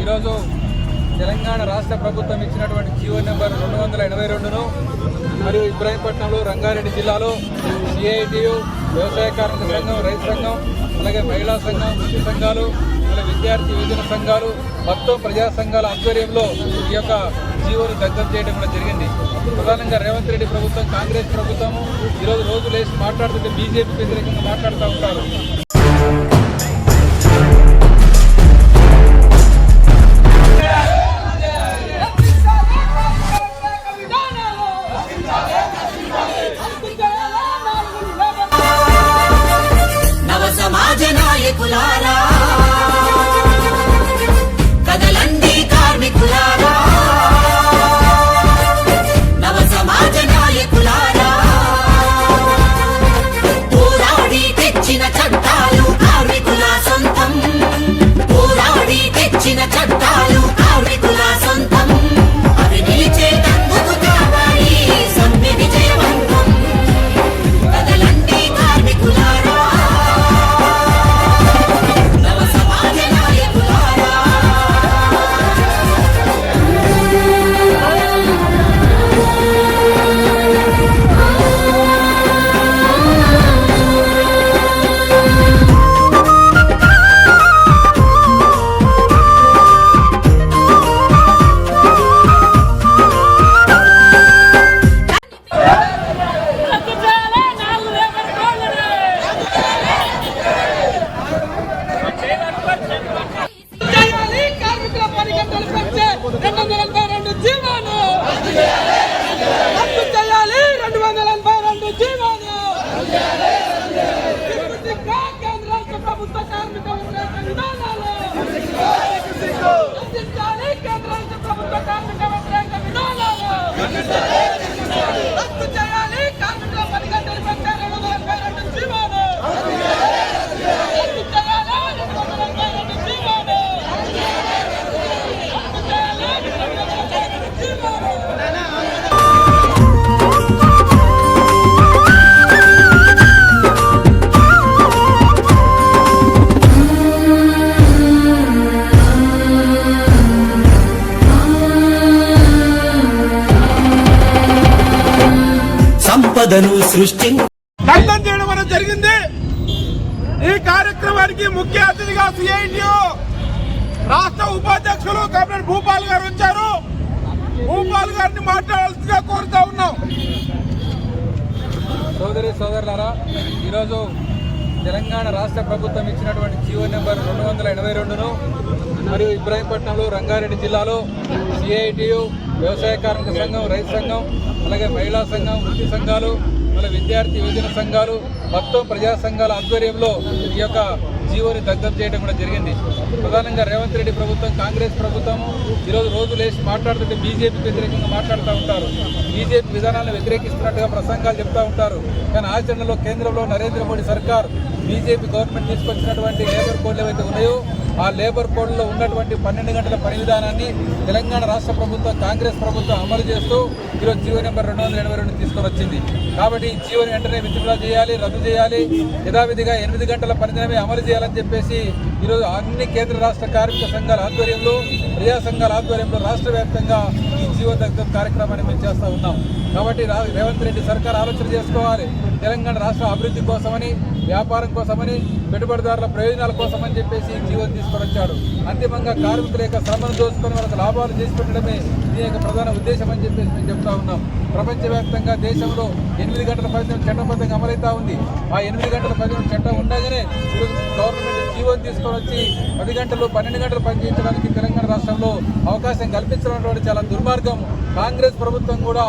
ఈరోజు తెలంగాణ రాష్ట్ర ప్రభుత్వం ఇచ్చినటువంటి జీవో నెంబర్ రెండు వందల ఎనభై రెండును మరియు ఇబ్రాహీంపట్నంలో రంగారెడ్డి జిల్లాలో సిఐటియు వ్యవసాయ కార్మిక సంఘం రైతు సంఘం అలాగే మహిళా సంఘం కృషి సంఘాలు అలాగే విద్యార్థి యువజన సంఘాలు మొత్తం ప్రజా సంఘాల ఆధ్వర్యంలో ఈ యొక్క జీవోను దగ్గర చేయడం కూడా జరిగింది. ప్రధానంగా రేవంత్ రెడ్డి ప్రభుత్వం కాంగ్రెస్ ప్రభుత్వము ఈరోజు రోజు లేచి మాట్లాడుతుంటే బీజేపీ వ్యతిరేకంగా మాట్లాడుతూ ఉంటారు. కార్మికులారా? కదలండి కార్మికులారా? సంపదను సృష్టి దగ్ధం చేయడం అనేది జరిగింది. ఈ కార్యక్రమానికి ముఖ్య అతిథిగా సిఐటియు రాష్ట్ర ఉపాధ్యక్షులు కమిషనర్ భూపాల్ గారు వచ్చారు. భూపాల్ గారిని మాట్లాడాల్సిందిగా కోరుతా ఉన్నాం. సోదరి సోదరులారా ఈరోజు తెలంగాణ రాష్ట్ర ప్రభుత్వం ఇచ్చినటువంటి జీవో నెంబర్ రెండు వందల ఎనభై రెండును మరియు ఇబ్రాహీంపట్నంలో రంగారెడ్డి జిల్లాలో సిఐటియు వ్యవసాయ కార్మిక సంఘం రైతు సంఘం అలాగే మహిళా సంఘం వృత్తి సంఘాలు మళ్ళీ విద్యార్థి యువజన సంఘాలు మొత్తం ప్రజా సంఘాల ఆధ్వర్యంలో ఈ యొక్క జీవోని దగ్గర చేయడం కూడా జరిగింది. ప్రధానంగా రేవంత్ రెడ్డి ప్రభుత్వం కాంగ్రెస్ ప్రభుత్వం ఈరోజు రోజు లేచి మాట్లాడుతుంటే బీజేపీ వ్యతిరేకంగా మాట్లాడుతూ ఉంటారు. బీజేపీ విధానాలను వ్యతిరేకిస్తున్నట్టుగా ప్రసంగాలు చెప్తూ ఉంటారు. కానీ ఆచరణలో కేంద్రంలో నరేంద్ర మోడీ సర్కార్ బీజేపీ గవర్నమెంట్ తీసుకొచ్చినటువంటి లేబర్ కోడ్లు ఏవైతే ఉన్నాయో ఆ లేబర్ కోడ్లో ఉన్నటువంటి పన్నెండు గంటల పని విధానాన్ని తెలంగాణ రాష్ట్ర ప్రభుత్వం కాంగ్రెస్ ప్రభుత్వం అమలు చేస్తూ ఈరోజు జీవో నెంబర్ రెండు వందల ఎనభై రెండు తీసుకొని వచ్చింది కాబట్టి ఈ జీవోని వెంటనే విత్డ్రా చేయాలి రద్దు చేయాలి. యథావిధిగా ఎనిమిది గంటల పనిదినమే అమలు చేయాలని చెప్పేసి ఈరోజు అన్ని కేంద్ర రాష్ట్ర కార్మిక సంఘాల ఆధ్వర్యంలో ప్రజా సంఘాల ఆధ్వర్యంలో రాష్ట్ర వ్యాప్తంగా ఈ జీవో దగ్గర కార్యక్రమాన్ని మేము చేస్తూ ఉన్నాం. కాబట్టి రేవంత్ రెడ్డి సర్కార్ ఆలోచన చేసుకోవాలి. తెలంగాణ రాష్ట్ర అభివృద్ధి కోసమని వ్యాపారం కోసమని పెట్టుబడిదారుల ప్రయోజనాల కోసమని చెప్పేసి ఈ జీవోని తీసుకొని వచ్చాడు అంతిమంగా కార్మికుల యొక్క శ్రమను దోచుకొని వాళ్ళకి లాభాలు చేసి పెట్టడమే దీని యొక్క ప్రధాన ఉద్దేశం అని చెప్పేసి మేము చెప్తా ఉన్నాం. ప్రపంచవ్యాప్తంగా దేశంలో ఎనిమిది గంటల పదిహేను చట్టబద్ధంగా అమలవుతా ఉంది. ఆ ఎనిమిది గంటల పదిహేను చట్టం ఉండగానే ఈరోజు గవర్నమెంట్ జీవోని తీసుకొని వచ్చి పది గంటలు పన్నెండు గంటలు పనిచేయడానికి తెలంగాణ రాష్ట్రంలో అవకాశం కల్పించడం చాలా దుర్మార్గం. కాంగ్రెస్ ప్రభుత్వం కూడా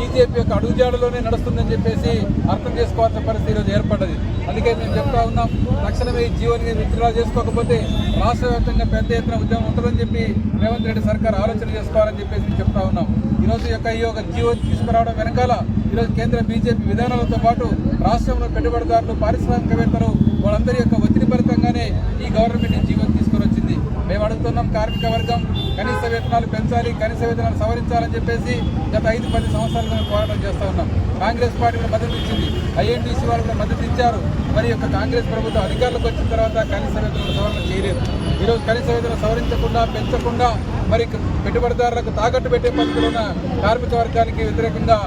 బీజేపీ యొక్క అడుగుజాడలోనే నడుస్తుందని చెప్పేసి అర్థం చేసుకోవాల్సిన పరిస్థితి ఈరోజు ఏర్పడ్డది. అందుకే మేము చెప్తా ఉన్నాం తక్షణమే ఈ జీవోని విత్డ్రా చేసుకోకపోతే రాష్ట్ర వ్యాప్తంగా పెద్ద ఎత్తున ఉద్యమం ఉంటుందని చెప్పి రేవంత్ రెడ్డి సర్కార్ ఆలోచన చేసుకోవాలని చెప్పేసి మేము చెప్తా ఉన్నాం. ఈరోజు యొక్క ఈ యొక్క జీవో తీసుకురావడం వెనకాల ఈరోజు కేంద్ర బీజేపీ విధానాలతో పాటు రాష్ట్రంలో పెట్టుబడిదారులు పారిశ్రామికవేత్తలు వాళ్ళందరి యొక్క ఒత్తిడి ఫలితంగానే ఈ గవర్నమెంట్ ఈ జీవో తీసుకొని వచ్చింది. మేము అడుగుతున్నాం కార్మిక వర్గం కనీస వేతనాలు పెంచాలి కనీస వేతనాలు సవరించాలని చెప్పేసి గత ఐదు పది సంవత్సరాలుగా మేము పోరాటం చేస్తూ ఉన్నాం. కాంగ్రెస్ పార్టీ కూడా మద్దతు ఇచ్చింది. ఐఎన్టీసీ వాళ్ళు కూడా మద్దతు ఇచ్చారు. మరి యొక్క కాంగ్రెస్ ప్రభుత్వం అధికారులకు వచ్చిన తర్వాత కనీస వేతనాలు సవరణ చేయలేదు. ఈరోజు కనీస వేతనం సవరించకుండా పెంచకుండా మరి పెట్టుబడిదారులకు తాకట్టు పెట్టే పద్ధతిలో ఉన్న కార్మిక వర్గానికి వ్యతిరేకంగా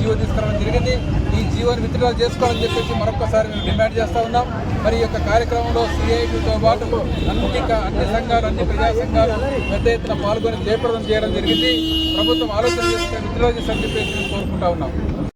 జీవో తీసుకురావడం జరిగింది. ఈ జీవోని విత్డ్రా చేసుకోవాలని చెప్పేసి మరొకసారి మేము డిమాండ్ చేస్తూ ఉన్నాం. మరి ఈ యొక్క కార్యక్రమంలో సిఐటితో పాటు అన్ని అన్ని సంఘాలు అన్ని ప్రజా సంఘాలు పెద్ద ఎత్తున పాల్గొని జయప్రదం చేయడం జరిగింది. ప్రభుత్వం ఆలోచన చేసుకుని విత్డ్రా చేస్తారని చెప్పేసి కోరుకుంటా ఉన్నాం.